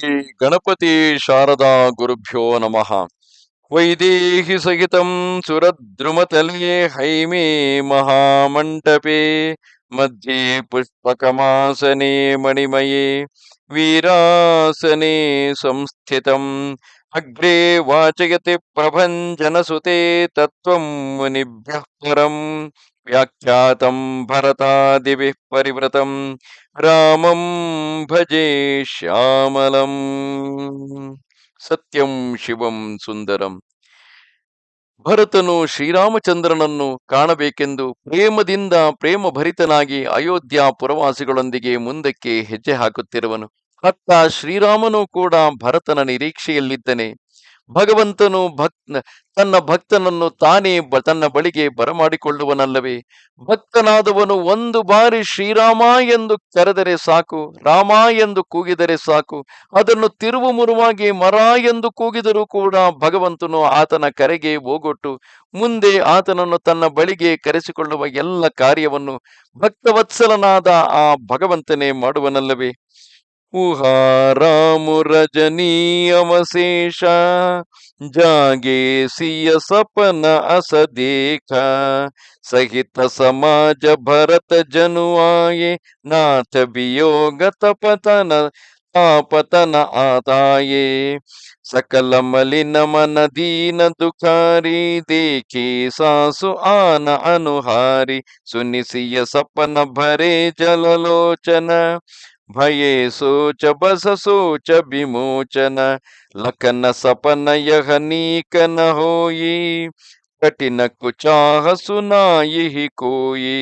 श्री गणपति शारदा गुरुभ्यो नम। वैदेहि सहित सुरद्रुमतले हईमे महामंडपे मध्ये पुष्पकमासने मणिमये, वीरासने संस्थित। अग्रे वाचयति प्रभंजनसुते तत्व मुनिभ्य परम। ವ್ಯಾಖ್ಯಾತಂ ಭರತಾದಿವಿ ಪರಿವೃತಂ ರಾಮಂ ಭಜೆ ಶ್ಯಾಮಲಂ ಸತ್ಯಂ ಶಿವಂ ಸುಂದರಂ ಭರತನು ಶ್ರೀರಾಮಚಂದ್ರನನ್ನು ಕಾಣಬೇಕೆಂದು ಪ್ರೇಮದಿಂದ ಪ್ರೇಮ ಭರಿತನಾಗಿ ಅಯೋಧ್ಯ ಪುರವಾಸಿಗಳೊಂದಿಗೆ ಮುಂದಕ್ಕೆ ಹೆಜ್ಜೆ ಹಾಕುತ್ತಿರುವನು. ಅತ್ತ ಶ್ರೀರಾಮನು ಕೂಡ ಭರತನ ನಿರೀಕ್ಷೆಯಲ್ಲಿದ್ದನೆ. ಭಗವಂತನು ಭಕ್ ತನ್ನ ಭಕ್ತನನ್ನು ತಾನೇ ತನ್ನ ಬಳಿಗೆ ಬರಮಾಡಿಕೊಳ್ಳುವನಲ್ಲವೇ? ಭಕ್ತನಾದವನು ಒಂದು ಬಾರಿ ಶ್ರೀರಾಮ ಎಂದು ಕರೆದರೆ ಸಾಕು, ರಾಮ ಎಂದು ಕೂಗಿದರೆ ಸಾಕು, ಅದನ್ನು ತಿರುವು ಮುರುವಾಗಿ ಮರ ಎಂದು ಕೂಗಿದರೂ ಕೂಡ ಭಗವಂತನು ಆತನ ಕರೆಗೆ ಓಗೊಟ್ಟು ಮುಂದೆ ಆತನನ್ನು ತನ್ನ ಬಳಿಗೆ ಕರೆಸಿಕೊಳ್ಳುವ ಎಲ್ಲ ಕಾರ್ಯವನ್ನು ಭಕ್ತವತ್ಸಲನಾದ ಆ ಭಗವಂತನೇ ಮಾಡುವನಲ್ಲವೇ? रामुरजनी अवशेष, जागे सिय सपन अस देखा। सहित समाज भरत जनुआये नाथ वियोग तपतन, तापतन आताये सकल मलिन मन दीन दुखारी, देखे सासु आन अनुहारी। सुनिसिय सपन भरे जल लोचन ಭಯೇ ಸೋಚ ಬಸ ಸೋಚ ವಿಮೋಚನ ಲಖನ ಸಪನ ಯಹ ನೀಕನ ಹೋಯಿ ಕಠಿಣ ಕುಚಾಹ ಸುನಾಯಿ ಕೋಯಿ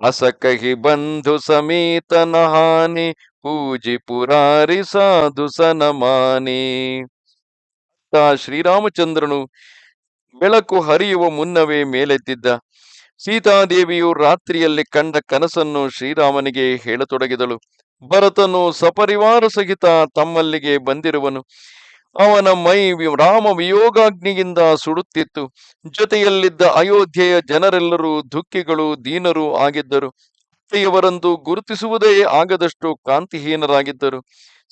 ಅಸ ಕಹಿ ಬಂಧು ಸಮೇತನ ಹಾನಿ ಪೂಜಿ ಪುರಾರಿ ಸಾಧು ಸನಮಾನಿ ಶ್ರೀರಾಮಚಂದ್ರನು ಬೆಳಕು ಹರಿಯುವ ಮುನ್ನವೇ ಮೇಲೆದ್ದಿದ್ದ ಸೀತಾದೇವಿಯು ರಾತ್ರಿಯಲ್ಲಿ ಕಂಡ ಕನಸನ್ನು ಶ್ರೀರಾಮನಿಗೆ ಹೇಳತೊಡಗಿದಳು. ಭರತನು ಸಪರಿವಾರ ಸಹಿತ ತಮ್ಮಲ್ಲಿಗೆ ಬಂದಿರುವನು. ಅವನ ಮೈ ರಾಮ ವಿಯೋಗಾಗ್ನಿಯಿಂದ ಸುಡುತ್ತಿತ್ತು. ಜೊತೆಯಲ್ಲಿದ್ದ ಅಯೋಧ್ಯೆಯ ಜನರೆಲ್ಲರೂ ದುಃಖಿಗಳು, ದೀನರು ಆಗಿದ್ದರು. ಅತ್ತೆಯವರಂದು ಗುರುತಿಸುವುದೇ ಆಗದಷ್ಟು ಕಾಂತಿಹೀನರಾಗಿದ್ದರು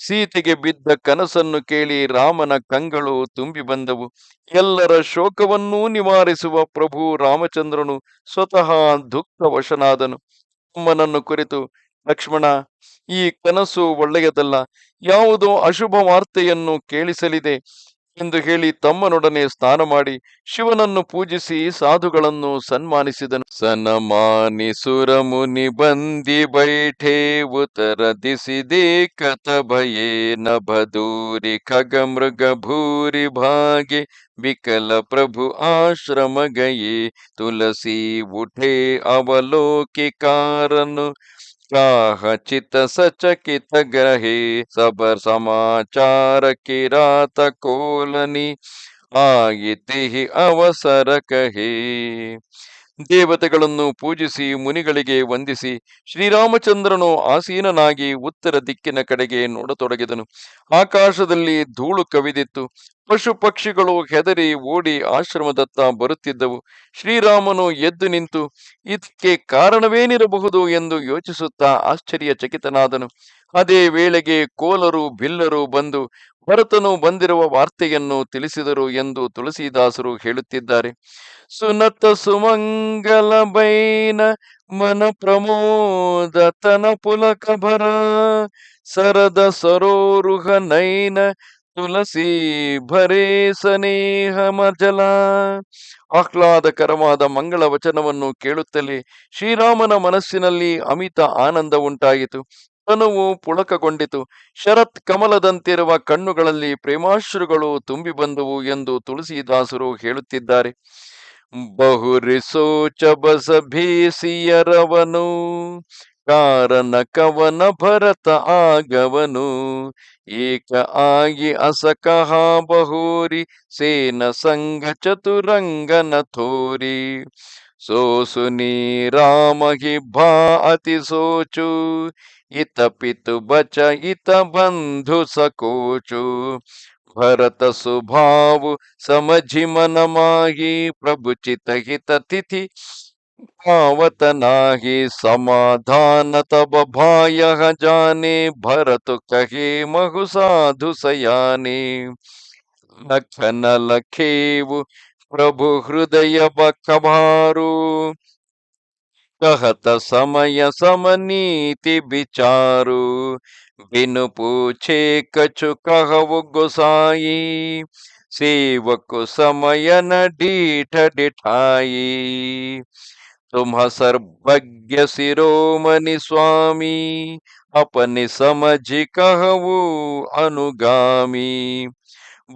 ಸೀತೆಗೆ ಬಿದ್ದ ಕನಸನ್ನು ಕೇಳಿ ರಾಮನ ಕಂಗಳು ತುಂಬಿ ಬಂದವು. ಎಲ್ಲರ ಶೋಕವನ್ನೂ ನಿವಾರಿಸುವ ಪ್ರಭು ರಾಮಚಂದ್ರನು ಸ್ವತಃ ದುಃಖವಶನಾದನು. ಅಮ್ಮನನ್ನು ಕುರಿತು ಲಕ್ಷ್ಮಣ, ಈ ಕನಸು ಒಳ್ಳೆಯದಲ್ಲ, ಯಾವುದೋ ಅಶುಭ ವಾರ್ತೆಯನ್ನು ಕೇಳಿಸಲಿದೆ ಎಂದು ಹೇಳಿ ತಮ್ಮನೊಡನೆ ಸ್ನಾನ ಮಾಡಿ ಶಿವನನ್ನು ಪೂಜಿಸಿ ಸಾಧುಗಳನ್ನು ಸನ್ಮಾನಿಸಿದನು. ಸನಮಾನಿ ಸುರ ಮುನಿ ಬಂದಿ ಬೈಠೆ, ಉತ್ತರ ದಿಸಿದೆ ಕಥಭಯೇ ಭಯೇ ನ ಬದೂರಿ ಖಗ ಮೃಗ ಭೂರಿ ಭಾಗೆ, ವಿಕಲ ಪ್ರಭು ಆಶ್ರಮ ಗಯೇ ತುಳಸಿ ಉಠೆ ಅವಲೋಕಿ काहचित सचकित ग्रही सबर समाचार किरात कोलनी आयति ही अवसर कही। ದೇವತೆಗಳನ್ನು ಪೂಜಿಸಿ, ಮುನಿಗಳಿಗೆ ವಂದಿಸಿ, ಶ್ರೀರಾಮಚಂದ್ರನು ಆಸೀನನಾಗಿ ಉತ್ತರ ದಿಕ್ಕಿನ ಕಡೆಗೆ ನೋಡತೊಡಗಿದನು. ಆಕಾಶದಲ್ಲಿ ಧೂಳು ಕವಿದಿತ್ತು. ಪಶು ಪಕ್ಷಿಗಳು ಹೆದರಿ ಓಡಿ ಆಶ್ರಮದತ್ತ ಬರುತ್ತಿದ್ದವು. ಶ್ರೀರಾಮನು ಎದ್ದು ನಿಂತು, ಇದಕ್ಕೆ ಕಾರಣವೇನಿರಬಹುದು? ಎಂದು ಯೋಚಿಸುತ್ತಾ ಆಶ್ಚರ್ಯಚಕಿತನಾದನು. ಅದೇ ವೇಳೆಗೆ ಕೋಲರು, ಬಿಲ್ಲರು ಬಂದು ಭರತನು ಬಂದಿರುವ ವಾರ್ತೆಯನ್ನು ತಿಳಿಸಿದರು ಎಂದು ತುಳಸಿದಾಸರು ಹೇಳುತ್ತಿದ್ದಾರೆ. ಸುನತ ಸುಮಂಗಲ ಬೈನ ಮನ ಪ್ರಮೋದ ತನ ಪುಲಕ ಭರ ಸರದ ಸರೋರುಹ ನೈನ ತುಳಸಿ ಭರೇ ಸನೇಹ ಮಜಲ. ಆಹ್ಲಾದಕರವಾದ ಮಂಗಳ ವಚನವನ್ನು ಕೇಳುತ್ತಲೇ ಶ್ರೀರಾಮನ ಮನಸ್ಸಿನಲ್ಲಿ ಅಮಿತ ಆನಂದ ಉಂಟಾಯಿತು. ತನುವು ಪುಳಕಗೊಂಡಿತು. ಶರತ್ ಕಮಲದಂತಿರುವ ಕಣ್ಣುಗಳಲ್ಲಿ ಪ್ರೇಮಾಶ್ರುಗಳು ತುಂಬಿ ಬಂದವು ಎಂದು ತುಳಸಿದಾಸರು ಹೇಳುತ್ತಿದ್ದಾರೆ. ಬಹುರಿ ಸೋಚ ಬಸ ಭೀಸಿಯರವನು ಕಾರಣ ಕವನ ಭರತ ಆಗವನು, ಏಕ ಆಗಿ ಅಸಕಹ ಬಹುರಿ ಸೇನ ಸಂಘ ಚತುರಂಗನ ಥೋರಿ. ಸೋಸು ನೀರಾಮಹಿ ಭಾ ಅತಿ ಸೋಚು ಇತ ಪಿತು ಬಚ ಇತ ಬಂಧು ಸಕೋಚು. ಭರತ ಸುಭಾವು ಸಮಜಿ ಮನಮಾಗಿ ಪ್ರಭು ಚಿತ ಹಿತ ತಿಥಿ ಭಾವತ ನಾಹಿ ಸಮಾಧಾನ ತಬ ಭಾಯ ಜಾನೆ, ಭರತು ಕಹೆ ಮಹು ಸಾಧು ಸಯಾನೆ. ಲಖನ ಲಖೇವು प्रभु ಹೃದಯ ಬಕಬಾರು कहत समय समनीति विचारु बिनु पूछे कछु कहु गुसाई सेवक समय न डीठ डिठाई तुम सर्वज्ञ शिरोमणि स्वामी अपने समझ कहु अनुगामी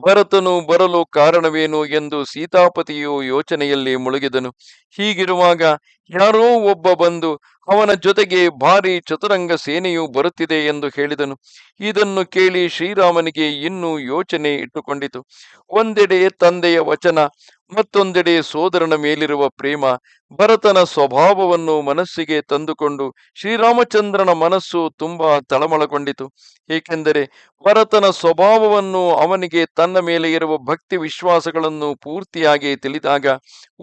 ಭರತನು ಬರಲು ಕಾರಣವೇನು ಎಂದು ಸೀತಾಪತಿಯು ಯೋಚನೆಯಲ್ಲಿ ಮುಳುಗಿದನು. ಹೀಗಿರುವಾಗ ಯಾರೋ ಒಬ್ಬ ಬಂದು ಅವನ ಜೊತೆಗೆ ಭಾರಿ ಚತುರಂಗ ಸೇನೆಯು ಬರುತ್ತಿದೆ ಎಂದು ಹೇಳಿದನು. ಇದನ್ನು ಕೇಳಿ ಶ್ರೀರಾಮನಿಗೆ ಇನ್ನೂ ಯೋಚನೆ ಇಟ್ಟುಕೊಂಡಿತು. ಒಂದೆಡೆ ತಂದೆಯ ವಚನ ಮತ್ತೊಂದೆಡೆ ಸೋದರನ ಮೇಲಿರುವ ಪ್ರೇಮ ಭರತನ ಸ್ವಭಾವವನ್ನು ಮನಸ್ಸಿಗೆ ತಂದುಕೊಂಡು ಶ್ರೀರಾಮಚಂದ್ರನ ಮನಸ್ಸು ತುಂಬಾ ತಳಮಳಗೊಂಡಿತು. ಏಕೆಂದರೆ ಭರತನ ಸ್ವಭಾವವನ್ನು ಅವನಿಗೆ ತನ್ನ ಮೇಲೆ ಇರುವ ಭಕ್ತಿ ವಿಶ್ವಾಸಗಳನ್ನು ಪೂರ್ತಿಯಾಗಿ ತಿಳಿದಾಗ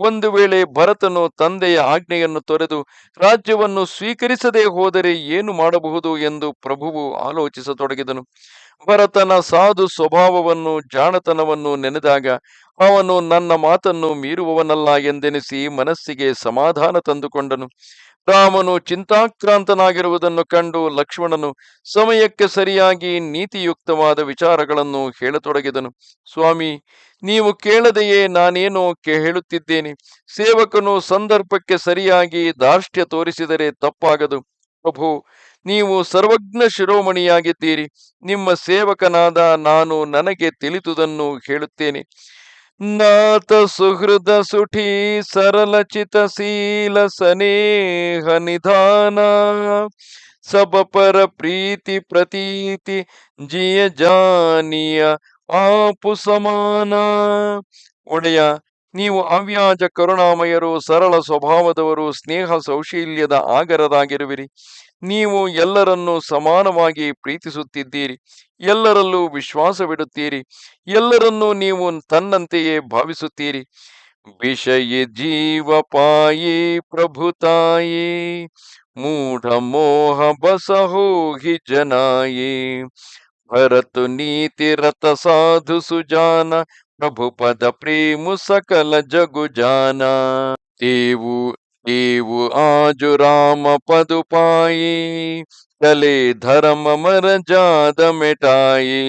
ಒಂದು ವೇಳೆ ಭರತನು ತಂದೆಯ ಆಜ್ಞೆಯನ್ನು ತೊರೆದು ರಾಜ್ಯವನ್ನು ಸ್ವೀಕರಿಸದೇ ಹೋದರೆ ಏನು ಮಾಡಬಹುದು ಎಂದು ಪ್ರಭುವು ಆಲೋಚಿಸತೊಡಗಿದನು. ಭರತನ ಸಾಧು ಸ್ವಭಾವವನ್ನು, ಜಾಣತನವನ್ನು ನೆನೆದಾಗ ಅವನು ನನ್ನ ಮಾತನ್ನು ಮೀರುವವನಲ್ಲ ಎಂದೆನಿಸಿ ಮನಸ್ಸಿಗೆ ಸಮಾಧಾನ ತಂದುಕೊಂಡನು. ರಾಮನು ಚಿಂತಾಕ್ರಾಂತನಾಗಿರುವುದನ್ನು ಕಂಡು ಲಕ್ಷ್ಮಣನು ಸಮಯಕ್ಕೆ ಸರಿಯಾಗಿ ನೀತಿಯುಕ್ತವಾದ ವಿಚಾರಗಳನ್ನು ಹೇಳತೊಡಗಿದನು. ಸ್ವಾಮಿ, ನೀವು ಕೇಳದೆಯೇ ನಾನೇನೋ ಹೇಳುತ್ತಿದ್ದೇನೆ. ಸೇವಕನು ಸಂದರ್ಭಕ್ಕೆ ಸರಿಯಾಗಿ ದಾರ್ಷ್ಟ್ಯ ತೋರಿಸಿದರೆ ತಪ್ಪಾಗದು. ಪ್ರಭು ನೀವು ಸರ್ವಜ್ಞ ಶಿರೋಮಣಿಯಾಗಿದ್ದೀರಿ. ನಿಮ್ಮ ಸೇವಕನಾದ ನಾನು ನನಗೆ ತಿಳಿದುದನ್ನು ಹೇಳುತ್ತೇನೆ. ನಾಥ ಸುಹೃದ ಸುಠಿ ಸರಳಚಿತ ಶೀಲ ಸನೇಹ ನಿಧಾನ. ಸಬಪರ ಪ್ರೀತಿ ಪ್ರತೀತಿ ಜಿಯ ಜಾನಿಯ ಆಪು ಸಮಾನ. ಒಡೆಯ ನೀವು ಅವ್ಯಾಜ ಕರುಣಾಮಯರು, ಸರಳ ಸ್ವಭಾವದವರು, ಸ್ನೇಹ ಸೌಶೀಲ್ಯದ ಆಗರದಾಗಿರುವಿರಿ. ನೀವು ಎಲ್ಲರನ್ನೂ ಸಮಾನವಾಗಿ ಪ್ರೀತಿಸುತ್ತಿದ್ದೀರಿ. ಎಲ್ಲರಲ್ಲೂ ವಿಶ್ವಾಸವಿಡುತ್ತೀರಿ. ಎಲ್ಲರನ್ನೂ ನೀವು ತನ್ನಂತೆಯೇ ಭಾವಿಸುತ್ತೀರಿ. ವಿಷಯ ಜೀವ ಪಾಯಿ ಪ್ರಭುತಾಯಿ ಮೂಢ ಮೋಹ ಬಸಹೋಗಿ ಜನಾಯಿ. ಭರತು ನೀತಿ ರಥ ಸಾಧು ಸುಜಾನ. ಪ್ರಭು ಪದ ಪ್ರೇಮು ಸಕಲ ಜಗು ಜಾನ ದೇವು ದೇವು ಆಜು ರಾಮ ಪದುಪಾಯಿ ಕಲೆ ಧರ್ಮ ಮರ ಜಾದ ಮೆಟಾಯಿ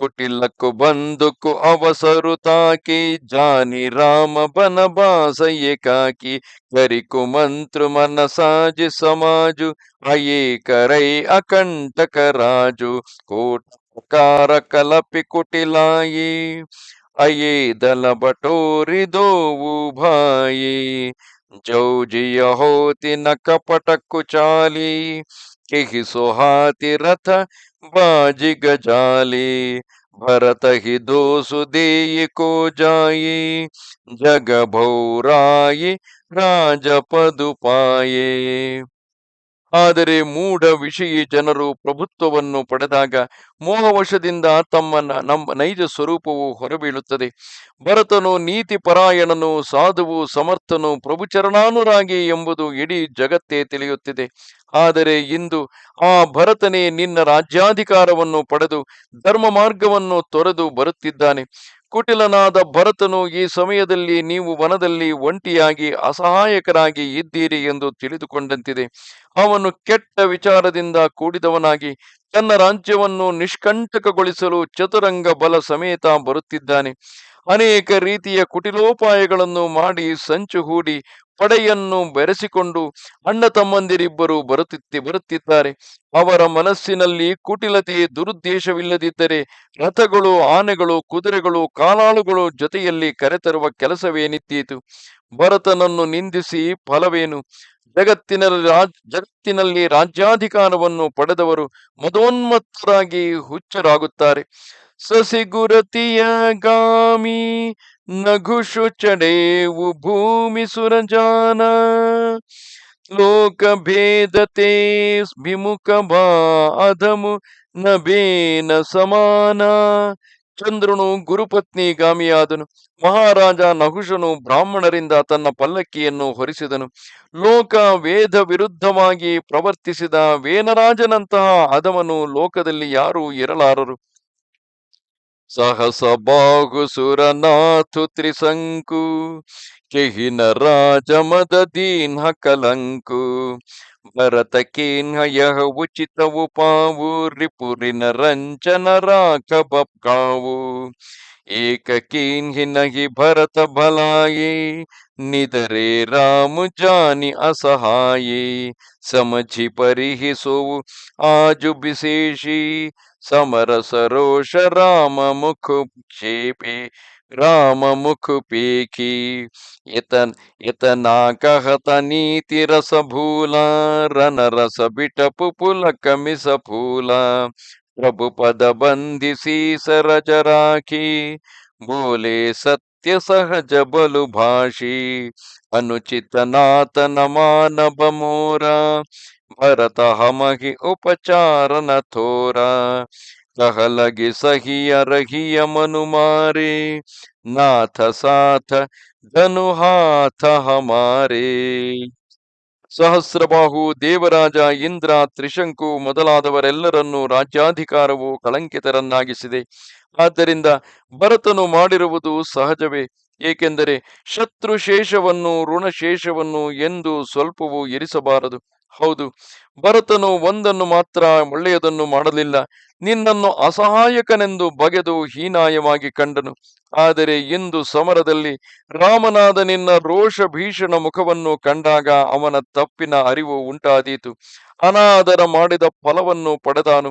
ಕುಟಿಲಕ್ಕು ಬಂದುಕು ಅವಸರು ತಾಕಿ ಜಾನಿ ರಾಮ ಬನ ಬಾಸ ಏಕಾಕಿ ಕರಿಕು ಮಂತ್ರ ಮನ ಸಾಜಿ ಸಮಾಜು ಅಯೇ ಕರೈ ಅಕಂಟಕ ರಾಜು ಕೋಟಕಾರ ಕಲಪಿ ಕುಟಿಲಾಯಿ ಅಯೇ ದಲ ಬಟೋರಿ ದೋವು ಭಾಯಿ ಜೌಜಿಯ ಹೋತಿ ನ ಕಪಟ ಕುಚಾಲಿ ಕೆಹಿ ಸುಹಾತಿ ರಥ ಬಾಜಿ ಗಜಾಲಿ ಭರತ ಹಿ ದೋಸು ದೇಯಿ ಕೋ ಜಾಯಿ ಜಗ ಭೌರಾಯಿ ರಾಜ ಪದುಪಾಯೇ ಆದರೆ ಮೂಢ ವಿಷಯಿ ಜನರು ಪ್ರಭುತ್ವವನ್ನು ಪಡೆದಾಗ ಮೋಹವಶದಿಂದ ತಮ್ಮ ನಮ್ಮ ನೈಜ ಸ್ವರೂಪವು ಹೊರಬೀಳುತ್ತದೆ. ಭರತನು ನೀತಿ ಪರಾಯಣನು ಸಾಧುವು ಸಮರ್ಥನು ಪ್ರಭುಚರಣಾನುರಾಗಿ ಎಂಬುದು ಇಡೀ ಜಗತ್ತೇ ತಿಳಿಯುತ್ತಿದೆ. ಆದರೆ ಇಂದು ಆ ಭರತನೇ ನಿನ್ನ ರಾಜ್ಯಾಧಿಕಾರವನ್ನು ಪಡೆದು ಧರ್ಮ ಮಾರ್ಗವನ್ನು ತೊರೆದು ಬರುತ್ತಿದ್ದಾನೆ. ಕುಟಿಲನಾದ ಭರತನು ಈ ಸಮಯದಲ್ಲಿ ನೀವು ವನದಲ್ಲಿ ಒಂಟಿಯಾಗಿ ಅಸಹಾಯಕರಾಗಿ ಇದ್ದೀರಿ ಎಂದು ತಿಳಿದುಕೊಂಡಂತಿದೆ. ಅವನು ಕೆಟ್ಟ ವಿಚಾರದಿಂದ ಕೂಡಿದವನಾಗಿ ತನ್ನ ರಾಜ್ಯವನ್ನು ನಿಷ್ಕಂಟಕಗೊಳಿಸಲು ಚತುರಂಗ ಬಲ ಸಮೇತ ಬರುತ್ತಿದ್ದಾನೆ. ಅನೇಕ ರೀತಿಯ ಕುಟಿಲೋಪಾಯಗಳನ್ನು ಮಾಡಿ ಸಂಚು ಹೂಡಿ ಪಡೆಯನ್ನು ಬೆರೆಸಿಕೊಂಡು ಅಣ್ಣ ತಮ್ಮಂದಿರಿಬ್ಬರು ಬರುತ್ತಿತ್ತಿ, ಬರುತ್ತಿದ್ದಾರೆ. ಅವರ ಮನಸ್ಸಿನಲ್ಲಿ ಕುಟಿಲತೆ ದುರುದ್ದೇಶವಿಲ್ಲದಿದ್ದರೆ ರಥಗಳು, ಆನೆಗಳು, ಕುದುರೆಗಳು, ಕಾಲಾಳುಗಳು ಜೊತೆಯಲ್ಲಿ ಕರೆತರುವ ಕೆಲಸವೇನಿತ್ತೀತು? ಭರತನನ್ನು ನಿಂದಿಸಿ ಫಲವೇನು? ಜಗತ್ತಿನಲ್ಲಿ ರಾಜ್, ಜಗತ್ತಿನಲ್ಲಿ ರಾಜ್ಯಾಧಿಕಾರವನ್ನು ಪಡೆದವರು ಮದೋನ್ಮತ್ತರಾಗಿ ಹುಚ್ಚರಾಗುತ್ತಾರೆ. ಸಸಿಗುರತಿಯ ಗಾಮಿ ನಘುಷು ಚಡೇವು ಭೂಮಿ ಸುರಜಾನ. ಲೋಕ ಭೇದತೆ ವಿಮುಖ ಬಾ ಅಧಮು ನಬೇನ ಸಮಾನ. ಚಂದ್ರನು ಗುರುಪತ್ನಿ ಗಾಮಿಯಾದನು. ಮಹಾರಾಜ ನಹುಶನು ಬ್ರಾಹ್ಮಣರಿಂದ ತನ್ನ ಪಲ್ಲಕ್ಕಿಯನ್ನು ಹೊರಿಸಿದನು. ಲೋಕ ವೇದ ವಿರುದ್ಧವಾಗಿ ಪ್ರವರ್ತಿಸಿದ ವೇನರಾಜನಂತಹ ಅದಮನು ಲೋಕದಲ್ಲಿ ಯಾರೂ ಇರಲಾರರು. ಸಹಸ ಬಾಹು ಸುರನಾಥು ತ್ರಿಸಂಕು चिहिन राजमदीन्ह कलंकु भरत यह उचित उपावु रिपुरिन रंचन एक नहीं भरत भलाये निदरे राम जानि असहाये। समझि परिहि सो आजु विशेषी समर सरोष राम मुख क्षेपे ಮುಖ ಕ್ಷೇಪಿ ರಾಮ ಮುಖ ಪೇಖಿ ಇತನ್ ಇತನಾ कहत नीति रस भूला रन रस बिटपु पुलक मिस फूला प्रभु पद बंदिसी सरज राखी बोले सत्य सहज बलु भाषी अनुचित नातन मानव मोरा भरत हमहि उपचार ಸಹಲಗಿ ಸಹಿಯ ರಹಿಯ ಮನುಮಾರಿ, ನಾಥ ಸಾಥ ಧನುಹಾಥ ಹಮಾರೆ. ಸಹಸ್ರಬಾಹು ದೇವರಾಜ ಇಂದ್ರ ತ್ರಿಶಂಕು ಮೊದಲಾದವರೆಲ್ಲರನ್ನೂ ರಾಜ್ಯಾಧಿಕಾರವು ಕಳಂಕಿತರನ್ನಾಗಿಸಿದೆ. ಆದ್ದರಿಂದ ಭರತನು ಮಾಡಿರುವುದು ಸಹಜವೇ, ಏಕೆಂದರೆ ಶತ್ರುಶೇಷವನ್ನು ಋಣಶೇಷವನ್ನು ಎಂದು ಸ್ವಲ್ಪವೂ ಇರಿಸಬಾರದು. ಹೌದು. ಭರತನು ಒಂದನ್ನು ಮಾತ್ರ ಒಳ್ಳೆಯದನ್ನು ಮಾಡಲಿಲ್ಲ. ನಿನ್ನನ್ನು ಅಸಹಾಯಕನೆಂದು ಬಗೆದು ಹೀನಾಯವಾಗಿ ಕಂಡನು. ಆದರೆ ಇಂದು ಸಮರದಲ್ಲಿ ರಾಮನಾದ ನಿನ್ನ ರೋಷ ಭೀಷಣ ಮುಖವನ್ನು ಕಂಡಾಗ ಅವನ ತಪ್ಪಿನ ಅರಿವು ಉಂಟಾದೀತು. ಅನಾದರ ಮಾಡಿದ ಫಲವನ್ನು ಪಡೆದಾನು.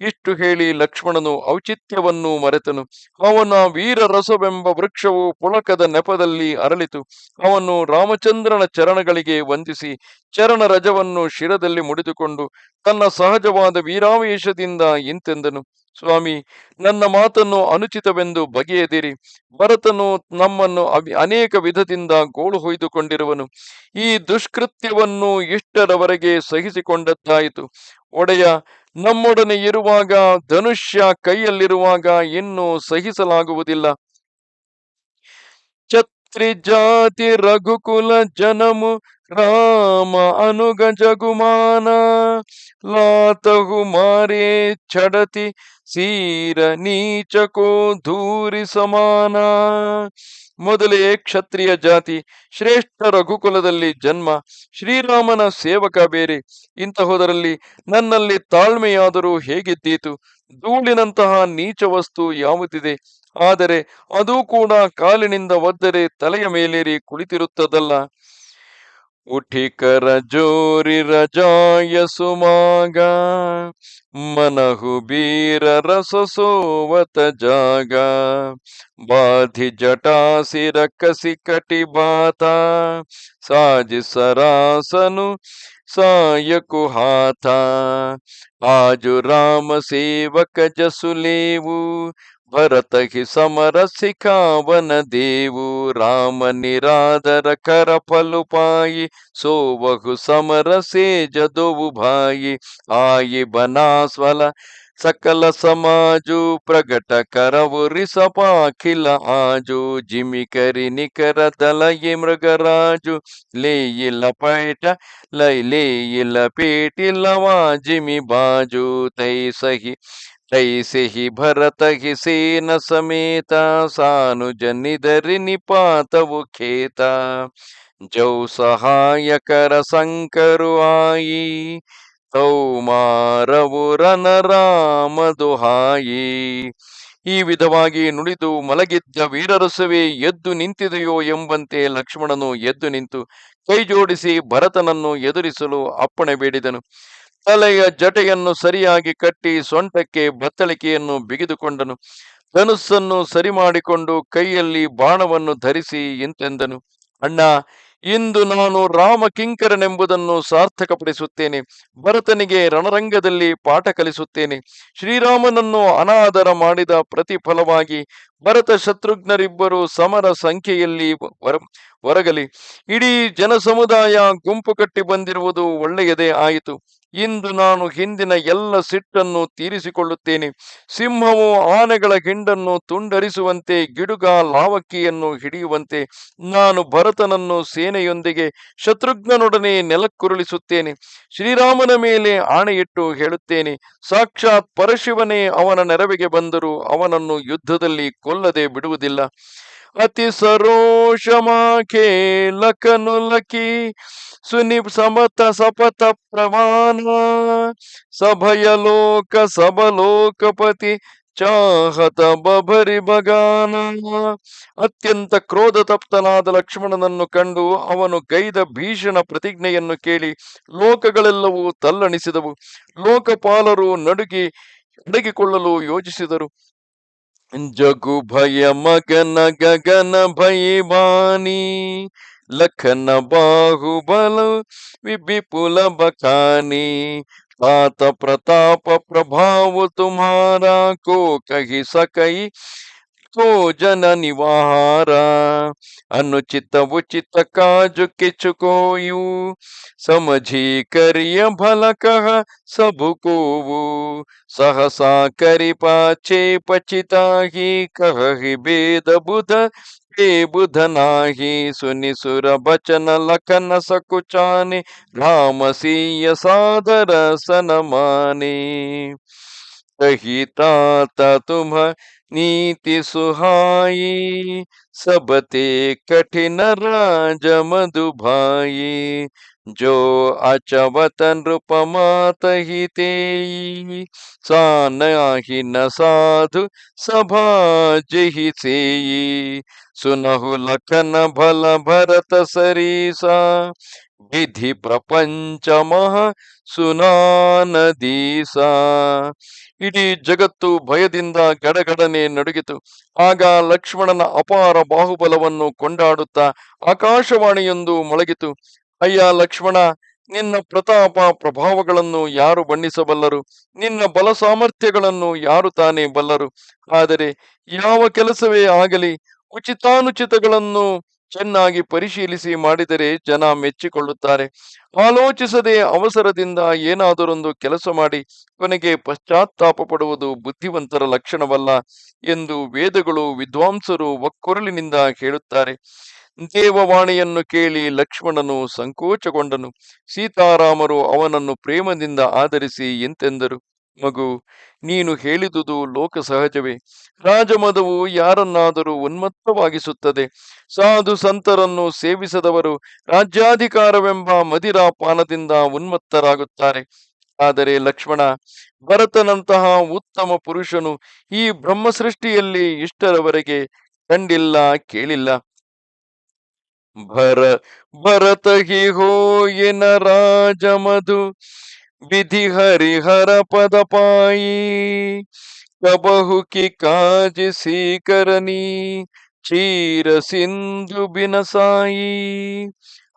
ಇಷ್ಟು ಹೇಳಿ ಲಕ್ಷ್ಮಣನು ಔಚಿತ್ಯವನ್ನು ಮರೆತನು. ಅವನ ವೀರ ರಸವೆಂಬ ವೃಕ್ಷವು ಪುಳಕದ ನೆಪದಲ್ಲಿ ಅರಳಿತು. ಅವನು ರಾಮಚಂದ್ರನ ಚರಣಗಳಿಗೆ ವಂದಿಸಿ ಚರಣ ರಜವನ್ನು ಶಿರದಲ್ಲಿ ಮುಡಿದುಕೊಂಡು ತನ್ನ ಸಹಜವಾದ ವೀರಾವೇಶದಿಂದ ಇಂತೆಂದನು. ಸ್ವಾಮಿ, ನನ್ನ ಮಾತನ್ನು ಅನುಚಿತವೆಂದು ಬಗೆಯದಿರಿ. ಭರತನು ನಮ್ಮನ್ನು ಅನೇಕ ವಿಧದಿಂದ ಗೋಳು ಹೊಯ್ದುಕೊಂಡಿರುವನು. ಈ ದುಷ್ಕೃತ್ಯವನ್ನು ಇಷ್ಟರವರೆಗೆ ಸಹಿಸಿಕೊಂಡದ್ದಾಯಿತು. ಒಡೆಯ ನಮ್ಮೊಡನೆ ಇರುವಾಗ ಧನುಷ್ಯ ಕೈಯಲ್ಲಿರುವಾಗ ಇನ್ನೂ ಸಹಿಸಲಾಗುವುದಿಲ್ಲ. ಛತ್ರಿ ಜಾತಿ ರಘುಕುಲ ಜನಮು ರಾಮ ಅನುಗ ಜಗುಮಾನ ಲಾತಹು ಮಾರೇ ಛಡತಿ, ಸೀರ ನೀಚಕೋ ಧೂರಿ ಸಮಾನ. ಮೊದಲೇ ಕ್ಷತ್ರಿಯ ಜಾತಿ, ಶ್ರೇಷ್ಠ ರಘುಕುಲದಲ್ಲಿ ಜನ್ಮ, ಶ್ರೀರಾಮನ ಸೇವಕ ಬೇರೆ. ಇಂತಹುದರಲ್ಲಿ ನನ್ನಲ್ಲಿ ತಾಳ್ಮೆಯಾದರೂ ಹೇಗಿದ್ದೀತು? ಧೂಳಿನಂತಹ ನೀಚ ವಸ್ತು ಯಾವುದಿದೆ? ಆದರೆ ಅದೂ ಕೂಡ ಕಾಲಿನಿಂದ ಒದ್ದರೆ ತಲೆಯ ಮೇಲೇರಿ ಕುಳಿತಿರುತ್ತದಲ್ಲ. ಉಠಿಕರ ಜೋರಿ ರಜಾಯ ಸುಮಾಗ, ಮನಹು ಬೀರ ರಸಸೋವತ ಜಾಗ. ಬಾಧಿ ಜಟಾಸಿರ ಕಸಿ ಕಟಿ ಬಾತ, ಸಾಜಿ ಸರಾಸನು ಸಾಯಕು ಹಾತ. ಆಜು ರಾಮ ಸೇವಕ ಜಸುಲೇವು ಭರತ ಹಿ ಸಮರ ಸಿಖಾವನ ದೇವು ರಾಮ ನಿರಾದರ ಕರ ಫಲು ಪಾಯಿ ಸೋವಹು ಸಮರ ಸೇಜದೋವು ಭಾಯಿ. ಆಯಿ ಬನಾಸ್ವಲ ಸಕಲ ಸಮಾಜು ಪ್ರಗಟ ಕರವು ರಿಸಪಾಖಿಲ ಆಜು. ಜಿಮಿಕರಿ ನಿಖರ ದಲಯಿ ಮೃಗರಾಜು. ಲೇಯಿಲ್ಲ ಪೈಟ ಲೈ ಲೇಯಿಲ್ಲ ಪೇಟಿಲ್ಲವಾ ಜಿಮಿ ಬಾಜು. ತೈ ಸಹಿ ತೈಸೆ ಹಿ ಭರತ ಹಿ ಸೇನ ಸಮೇತ, ಸಾನುಜ ನಿಧರಿ ನಿಪಾತವು ಖೇತ. ಜೌ ಸಹಾಯಕರ ಸಂಕರು ಆಯಿ ತೌ ಮಾರವು ರನ ರಾಮ ದುಹಾಯಿ ಈ ವಿಧವಾಗಿ ನುಡಿದು ಮಲಗಿದ್ದ ವೀರರಸವೇ ಎದ್ದು ನಿಂತಿದೆಯೋ ಎಂಬಂತೆ ಲಕ್ಷ್ಮಣನು ಎದ್ದು ನಿಂತು ಕೈ ಜೋಡಿಸಿ ಭರತನನ್ನು ಎದುರಿಸಲು ಅಪ್ಪಣೆ ಬೇಡಿದನು. ತಲೆಯ ಜಟೆಯನ್ನು ಸರಿಯಾಗಿ ಕಟ್ಟಿ ಸೊಂಟಕ್ಕೆ ಬತ್ತಳಿಕೆಯನ್ನು ಬಿಗಿದುಕೊಂಡನು. ಧನುಸ್ಸನ್ನು ಸರಿ ಮಾಡಿಕೊಂಡು ಕೈಯಲ್ಲಿ ಬಾಣವನ್ನು ಧರಿಸಿ ಇಂತೆಂದನು. ಅಣ್ಣ, ಇಂದು ನಾನು ರಾಮ ಕಿಂಕರನೆಂಬುದನ್ನು ಸಾರ್ಥಕಪಡಿಸುತ್ತೇನೆ. ಭರತನಿಗೆ ರಣರಂಗದಲ್ಲಿ ಪಾಠ ಕಲಿಸುತ್ತೇನೆ. ಶ್ರೀರಾಮನನ್ನು ಅನಾದರ ಮಾಡಿದ ಪ್ರತಿಫಲವಾಗಿ ಭರತ ಶತ್ರುಘ್ನರಿಬ್ಬರು ಸಮರ ಸಂಖ್ಯೆಯಲ್ಲಿ ಹೊರ ಹೊರಗಲಿ ಇಡೀ ಜನಸಮುದಾಯ ಗುಂಪು ಕಟ್ಟಿ ಬಂದಿರುವುದು ಒಳ್ಳೆಯದೇ ಆಯಿತು. ಇಂದು ನಾನು ಹಿಂದಿನ ಎಲ್ಲ ಸಿಟ್ಟನ್ನು ತೀರಿಸಿಕೊಳ್ಳುತ್ತೇನೆ. ಸಿಂಹವು ಆನೆಗಳ ಹಿಂಡನ್ನು ತುಂಡರಿಸುವಂತೆ, ಗಿಡುಗ ಲಾವಕ್ಕಿಯನ್ನು ಹಿಡಿಯುವಂತೆ, ನಾನು ಭರತನನ್ನು ಸೇನೆಯೊಂದಿಗೆ ಶತ್ರುಘ್ನನೊಡನೆ ನೆಲಕ್ಕುರುಳಿಸುತ್ತೇನೆ. ಶ್ರೀರಾಮನ ಮೇಲೆ ಆಣೆಯಿಟ್ಟು ಹೇಳುತ್ತೇನೆ, ಸಾಕ್ಷಾತ್ ಪರಶಿವನೇ ಅವನ ನೆರವಿಗೆ ಬಂದರೂ ಅವನನ್ನು ಯುದ್ಧದಲ್ಲಿ ಕೊಲ್ಲದೆ ಬಿಡುವುದಿಲ್ಲ. ಅತಿ ಲಕಿ ಸುನಿ ಸಮತ ಸಪತ ಪ್ರಮಾಣ ಸಭಯ ಲೋಕ ಸಬಲೋಕಪತಿ ಚಾಹತ ಬಭರಿ ಬಗಾನ ಅತ್ಯಂತ ಕ್ರೋಧ ತಪ್ತನಾದ ಲಕ್ಷ್ಮಣನನ್ನು ಕಂಡು ಅವನು ಗೈದ ಭೀಷಣ ಪ್ರತಿಜ್ಞೆಯನ್ನು ಕೇಳಿ ಲೋಕಗಳೆಲ್ಲವೂ ತಲ್ಲಣಿಸಿದವು. ಲೋಕಪಾಲರು ನಡುಗಿ ಅಡಗಿಕೊಳ್ಳಲು ಯೋಚಿಸಿದರು जगु भय मगन गगन भय वानी लखन बाहुबल विपुल बखानी। तात प्रताप प्रभाव तुम्हारा को कही सकई को जन निवारा अनुचित उचित काज किछु कोयु समझी करिय भल कह सब को सहसा करि पाचे पचिता ही कहि वेद बुध हे बुध नाही सुनि सुर बचन लखन सकुचाने राम सीय सादर सन माने कही तात तुम नीति सुहाई सबते कठिन राज मधु भाई जो अचवत नृपमात ही तेई। सानहि न साधु सभा जहि सेई, सुनहु लखन भल भरत सरीसा ವಿಧಿ ಪ್ರಪಂಚ ಮಹ ಸುನಾನದೀಸ ಇಡೀ ಜಗತ್ತು ಭಯದಿಂದ ಗಡಗಡನೆ ನಡುಗಿತು. ಆಗ ಲಕ್ಷ್ಮಣನ ಅಪಾರ ಬಾಹುಬಲವನ್ನು ಕೊಂಡಾಡುತ್ತಾ ಆಕಾಶವಾಣಿಯೊಂದು ಮೊಳಗಿತು. ಅಯ್ಯ ಲಕ್ಷ್ಮಣ, ನಿನ್ನ ಪ್ರತಾಪ ಪ್ರಭಾವಗಳನ್ನು ಯಾರು ಬಣ್ಣಿಸಬಲ್ಲರು? ನಿನ್ನ ಬಲ ಸಾಮರ್ಥ್ಯಗಳನ್ನು ಯಾರು ತಾನೇ ಬಲ್ಲರು? ಆದರೆ ಯಾವ ಕೆಲಸವೇ ಆಗಲಿ, ಉಚಿತಾನುಚಿತಗಳನ್ನು ಚೆನ್ನಾಗಿ ಪರಿಶೀಲಿಸಿ ಮಾಡಿದರೆ ಜನ ಮೆಚ್ಚಿಕೊಳ್ಳುತ್ತಾರೆ. ಆಲೋಚಿಸದೆ ಅವಸರದಿಂದ ಏನಾದರೊಂದು ಕೆಲಸ ಮಾಡಿ ಕೊನೆಗೆ ಪಶ್ಚಾತ್ತಾಪ ಪಡುವುದು ಬುದ್ಧಿವಂತರ ಲಕ್ಷಣವಲ್ಲ ಎಂದು ವೇದಗಳು ವಿದ್ವಾಂಸರು ಒಕ್ಕೊರಲಿನಿಂದ ಹೇಳುತ್ತಾರೆ. ದೇವವಾಣಿಯನ್ನು ಕೇಳಿ ಲಕ್ಷ್ಮಣನು ಸಂಕೋಚಗೊಂಡನು. ಸೀತಾರಾಮರು ಅವನನ್ನು ಪ್ರೇಮದಿಂದ ಆಧರಿಸಿ ಎಂತೆಂದರು. ಮಗು, ನೀನು ಹೇಳಿದುದು ಲೋಕ ಸಹಜವೇ ರಾಜಮದವು ಯಾರನ್ನಾದರೂ ಉನ್ಮತ್ತವಾಗಿಸುತ್ತದೆ. ಸಾಧು ಸಂತರನ್ನು ಸೇವಿಸದವರು ರಾಜ್ಯಾಧಿಕಾರವೆಂಬ ಮದಿರಾಪಾನದಿಂದ ಉನ್ಮತ್ತರಾಗುತ್ತಾರೆ. ಆದರೆ ಲಕ್ಷ್ಮಣ, ಭರತನಂತಹ ಉತ್ತಮ ಪುರುಷನು ಈ ಬ್ರಹ್ಮ ಸೃಷ್ಟಿಯಲ್ಲಿ ಇಷ್ಟರವರೆಗೆ ಕಂಡಿಲ್ಲ, ಕೇಳಿಲ್ಲ. ಭರ ಭರತ ಹಿ ಹೋಯಿನ ರಾಜಮಧು विधि हरिहर पद पाई कबहु की काज सी करनी ಚೀರ ಸಿಂಧು ಬಿನಸಾಯಿ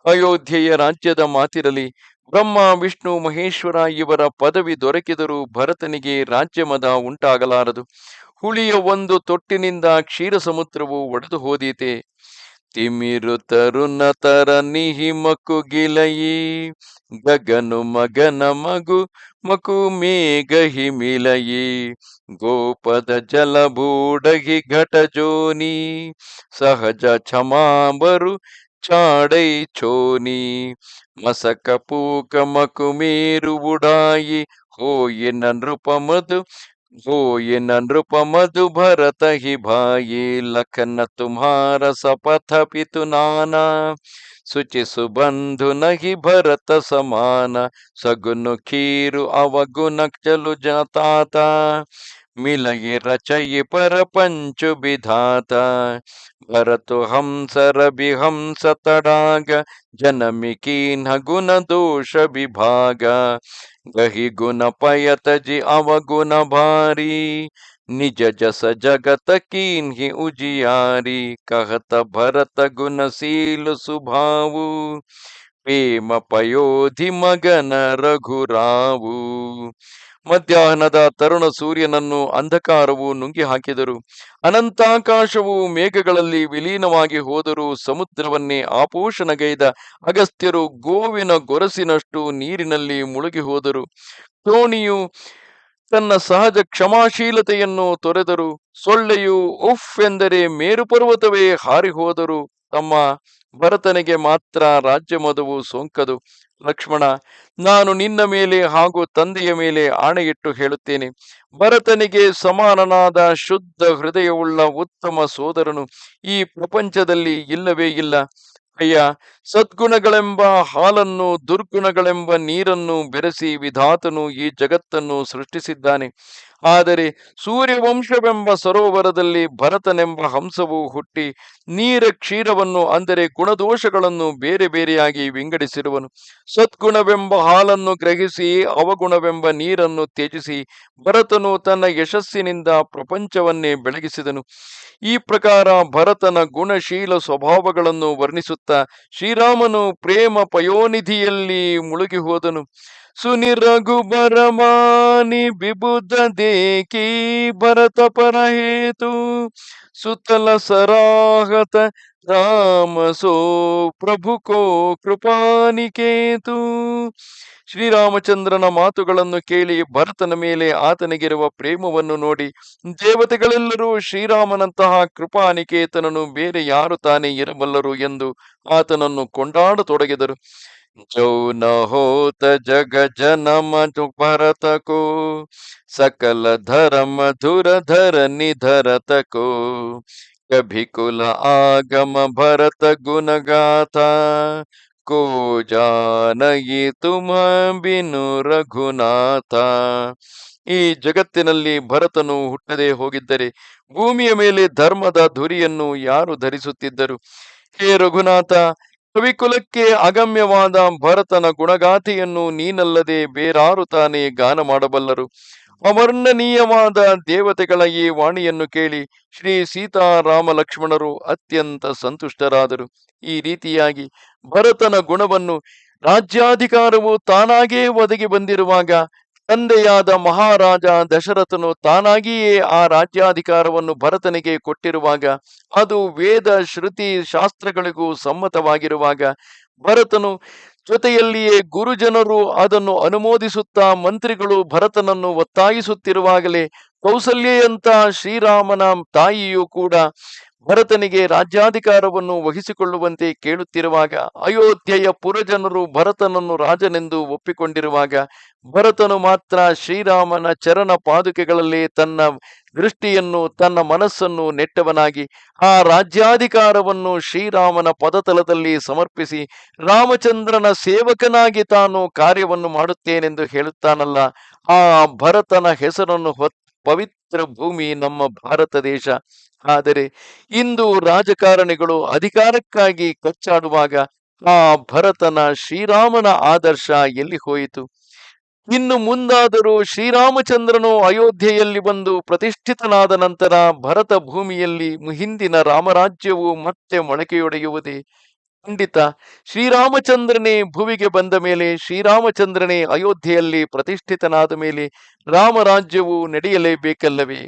ಅಯೋಧ್ಯೆಯ ರಾಜ್ಯದ ಮಾತಿರಲಿ ಬ್ರಹ್ಮ ವಿಷ್ಣು ಮಹೇಶ್ವರ ಇವರ ಪದವಿ ದೊರಕಿದರೂ ಭರತನಿಗೆ ರಾಜ್ಯಮದ ಉಂಟಾಗಲಾರದು ಹುಳಿಯ ಒಂದು ತೊಟ್ಟಿನಿಂದ ಕ್ಷೀರ ಸಮುದ್ರವು ಒಡೆದು ಹೋದೀತೆ ತಿಮಿರು ತರುಣ ತರ ನಿಹಿ ಮಕು ಗಿಲಯಿ, ಗಗನು ಮಗನ ಮಗು ಮಕು ಮೇಘ ಹಿಮಿಲಯಿ, ಗೋಪದ ಜಲಬೂಡಗಿ ಘಟ ಜೋನಿ, ಸಹಜ ಛಮಾಂಬರು ಚಾಡೈ ಚೋನಿ ಮಸಕ ಪೂಕ ಮಕು ಮೇರು ಉಡಾಯಿ, ಹೋಯಿನ ನೃಪ ಮಧು ಹೋಯಿನ ನೃಪ ಮಧು ಭರತ ಹಿ ಭಾಯಿ ಲಖನ ತುಮಾರ ಸಪಥ ಪಿತು ನಾನಾ. ಶುಚಿ ಸುಬಂಧು ನಹಿ ಭರತ ಸಮಾನ. ಸಗುನು ಖೀರು ಅವಗುಣ ಚಲು मिलये रचये परपंच विधाता। भरतो हंस रवि हंस तड़ाग, जनमी कीन गुण दोष विभाग। गही गुण पयत जी अवगुण भारी, निज जस जगत कीन ही उजियारी। कहत भरत गुणशील सुभाऊ प्रेम पयोधि मगन रघुराऊ ಮಧ್ಯಾಹ್ನದ ತರುಣ ಸೂರ್ಯನನ್ನು ಅಂಧಕಾರವು ನುಂಗಿ ಹಾಕಿದರು ಅನಂತಾಕಾಶವು ಮೇಘಗಳಲ್ಲಿ ವಿಲೀನವಾಗಿ ಹೋದರೂ ಸಮುದ್ರವನ್ನೇ ಆಪೋಷಣಗೈದ ಅಗಸ್ತ್ಯರು ಗೋವಿನ ಗೊರಸಿನಷ್ಟು ನೀರಿನಲ್ಲಿ ಮುಳುಗಿ ಹೋದರು. ಧೋಣಿಯು ತನ್ನ ಸಹಜ ಕ್ಷಮಾಶೀಲತೆಯನ್ನು ತೊರೆದರು. ಸೊಳ್ಳೆಯು ಉಫ್ ಎಂದರೆ ಮೇರುಪರ್ವತವೇ ಹಾರಿ ಹೋದರು. ತಮ್ಮ ಭರತನಿಗೆ ಮಾತ್ರ ರಾಜ್ಯ ಮದುವು ಸೋಂಕದು. ಲಕ್ಷ್ಮಣ, ನಾನು ನಿನ್ನ ಮೇಲೆ ಹಾಗೂ ತಂದೆಯ ಮೇಲೆ ಆಣೆಯಿಟ್ಟು ಹೇಳುತ್ತೇನೆ. ಭರತನಿಗೆ ಸಮಾನನಾದ ಶುದ್ಧ ಹೃದಯವುಳ್ಳ ಉತ್ತಮ ಸೋದರನು ಈ ಪ್ರಪಂಚದಲ್ಲಿ ಇಲ್ಲವೇ ಇಲ್ಲ. ಅಯ್ಯ, ಸದ್ಗುಣಗಳೆಂಬ ಹಾಲನ್ನು, ದುರ್ಗುಣಗಳೆಂಬ ನೀರನ್ನು ಬೆರೆಸಿ ವಿಧಾತನು ಈ ಜಗತ್ತನ್ನು ಸೃಷ್ಟಿಸಿದ್ದಾನೆ. ಆದರೆ ಸೂರ್ಯವಂಶವೆಂಬ ಸರೋವರದಲ್ಲಿ ಭರತನೆಂಬ ಹಂಸವು ಹುಟ್ಟಿ ನೀರ ಕ್ಷೀರವನ್ನು ಅಂದರೆ ಗುಣದೋಷಗಳನ್ನು ಬೇರೆ ಬೇರೆಯಾಗಿ ವಿಂಗಡಿಸಿರುವನು. ಸದ್ಗುಣವೆಂಬ ಹಾಲನ್ನು ಗ್ರಹಿಸಿ ಅವಗುಣವೆಂಬ ನೀರನ್ನು ತ್ಯಜಿಸಿ ಭರತನು ತನ್ನ ಯಶಸ್ಸಿನಿಂದ ಪ್ರಪಂಚವನ್ನೇ ಬೆಳಗಿಸಿದನು. ಈ ಪ್ರಕಾರ ಭರತನ ಗುಣಶೀಲ ಸ್ವಭಾವಗಳನ್ನು ವರ್ಣಿಸುತ್ತಾ ಶ್ರೀರಾಮನು ಪ್ರೇಮ ಪಯೋನಿಧಿಯಲ್ಲಿ ಮುಳುಗಿ ಹೋದನು ಸುನಿರಘು ಬರಮಾನಿ ಬಿಬುಧ ದೇಕಿ ಭರತ ಪರಹೇತು ಸುತಲ ಸರಾಹತ ರಾಮ ಸೋ ಪ್ರಭು ಕೋ ಕೃಪಾನಿಕೇತು ಶ್ರೀರಾಮಚಂದ್ರನ ಮಾತುಗಳನ್ನು ಕೇಳಿ ಭರತನ ಮೇಲೆ ಆತನಿಗಿರುವ ಪ್ರೇಮವನ್ನು ನೋಡಿ ದೇವತೆಗಳೆಲ್ಲರೂ ಶ್ರೀರಾಮನಂತಹ ಕೃಪಾನಿಕೇತನನು ಬೇರೆ ಯಾರು ತಾನೇ ಇರಬಲ್ಲರು ಎಂದು ಆತನನ್ನು ಕೊಂಡಾಡತೊಡಗಿದರು. ಜೌನ ಹೋತ ಜಗ ಜನಮ ಭರತಕೋ ಸಕಲ ಧರ ಮಧುರ ಧರ ನಿಧರತಕೋ ಕಭಿ ಕುಲ ಆಗಮ ಭರತ ಗುಣಗಾಥ ಕೋ ಜಾನಯಿ ತುಮ ಬಿನು ರಘುನಾಥ ಈ ಜಗತ್ತಿನಲ್ಲಿ ಭರತನು ಹುಟ್ಟದೆ ಹೋಗಿದ್ದರೆ ಭೂಮಿಯ ಮೇಲೆ ಧರ್ಮದ ಧುರಿಯನ್ನು ಯಾರು ಧರಿಸುತ್ತಿದ್ದರು? ಹೇ ರಘುನಾಥ ಕವಿಕುಲಕ್ಕೆ ಅಗಮ್ಯವಾದ ಭರತನ ಗುಣಗಾಥೆಯನ್ನು ನೀನಲ್ಲದೆ ಬೇರಾರು ತಾನೇ ಗಾನ ಮಾಡಬಲ್ಲರು. ಅವರ್ಣನೀಯವಾದ ದೇವತೆಗಳ ಈ ವಾಣಿಯನ್ನು ಕೇಳಿ ಶ್ರೀ ಸೀತಾರಾಮ ಲಕ್ಷ್ಮಣರು ಅತ್ಯಂತ ಸಂತುಷ್ಟರಾದರು. ಈ ರೀತಿಯಾಗಿ ಭರತನ ಗುಣವನ್ನು ರಾಜ್ಯಾಧಿಕಾರವು ತಾನಾಗೇ ಒದಗಿ ಬಂದಿರುವಾಗ ತಂದೆಯಾದ ಮಹಾರಾಜ ದಶರಥನು ತಾನಾಗಿಯೇ ಆ ರಾಜ್ಯಾಧಿಕಾರವನ್ನು ಭರತನಿಗೆ ಕೊಟ್ಟಿರುವಾಗ, ಅದು ವೇದ, ಶ್ರುತಿ, ಶಾಸ್ತ್ರಗಳಿಗೂ ಸಮ್ಮತವಾಗಿರುವಾಗ, ಭರತನು ಜೊತೆಯಲ್ಲಿಯೇ ಗುರುಜನರು ಅದನ್ನು ಅನುಮೋದಿಸುತ್ತಾ ಮಂತ್ರಿಗಳು ಭರತನನ್ನು ಒತ್ತಾಯಿಸುತ್ತಿರುವಾಗಲೇ ಕೌಸಲ್ಯಂತ ಶ್ರೀರಾಮನ ತಾಯಿಯೂ ಕೂಡ ಭರತನಿಗೆ ರಾಜ್ಯಾಧಿಕಾರವನ್ನು ವಹಿಸಿಕೊಳ್ಳುವಂತೆ ಕೇಳುತ್ತಿರುವಾಗ ಅಯೋಧ್ಯೆಯ ಪುರಜನರು ಭರತನನ್ನು ರಾಜನೆಂದು ಒಪ್ಪಿಕೊಂಡಿರುವಾಗ ಭರತನು ಮಾತ್ರ ಶ್ರೀರಾಮನ ಚರಣ ಪಾದುಕೆಗಳಲ್ಲಿ ತನ್ನ ದೃಷ್ಟಿಯನ್ನು, ತನ್ನ ಮನಸ್ಸನ್ನು ನೆಟ್ಟವನಾಗಿ ಆ ರಾಜ್ಯಾಧಿಕಾರವನ್ನು ಶ್ರೀರಾಮನ ಪದತಲದಲ್ಲಿ ಸಮರ್ಪಿಸಿ ರಾಮಚಂದ್ರನ ಸೇವಕನಾಗಿ ತಾನು ಕಾರ್ಯವನ್ನು ಮಾಡುತ್ತೇನೆಂದು ಹೇಳುತ್ತಾನಲ್ಲ, ಆ ಭರತನ ಹೆಸರನ್ನು ಹೊತ್ ಪವಿತ್ರ ಭೂಮಿ ನಮ್ಮ ಭಾರತ ದೇಶ. ಆದರೆ ಇಂದು ರಾಜಕಾರಣಿಗಳು ಅಧಿಕಾರಕ್ಕಾಗಿ ಕಚ್ಚಾಡುವಾಗ ಆ ಭರತನ ಶ್ರೀರಾಮನ ಆದರ್ಶ ಎಲ್ಲಿ ಹೋಯಿತು? ಇನ್ನು ಮುಂದಾದರೂ ಶ್ರೀರಾಮಚಂದ್ರನು ಅಯೋಧ್ಯೆಯಲ್ಲಿ ಬಂದು ಪ್ರತಿಷ್ಠಿತನಾದ ನಂತರ ಭರತ ಭೂಮಿಯಲ್ಲಿ ಹಿಂದಿನ ರಾಮರಾಜ್ಯವು ಮತ್ತೆ ಮೊಳಕೆಯೊಡೆಯುವುದೇ? ಖಂಡಿತ ಶ್ರೀರಾಮಚಂದ್ರನೇ ಭುವಿಗೆ ಬಂದ ಮೇಲೆ ಶ್ರೀರಾಮಚಂದ್ರನೇ ಅಯೋಧ್ಯೆಯಲ್ಲಿ ಪ್ರತಿಷ್ಠಿತನಾದ ಮೇಲೆ ರಾಮರಾಜ್ಯವು ನಡೆಯಲೇಬೇಕಲ್ಲವೇ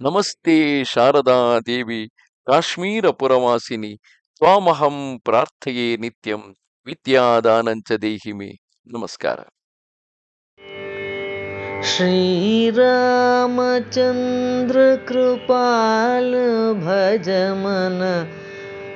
ನಮಸ್ತೆ ಶಾರದಾ ದೇವಿ ಕಾಶ್ಮೀರ ಪುರವಾಸಿನಿ ತ್ವಾಮಹಂ ಪ್ರಾರ್ಥಯೇ ನಿತ್ಯಂ ವಿದ್ಯಾದಾನಂಚ ದೇಹಿಮೆ ನಮಸ್ಕಾರ श्रीरामचन्द्र कृपाल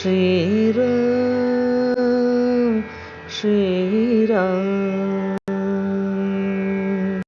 श्रीराम श्रीराम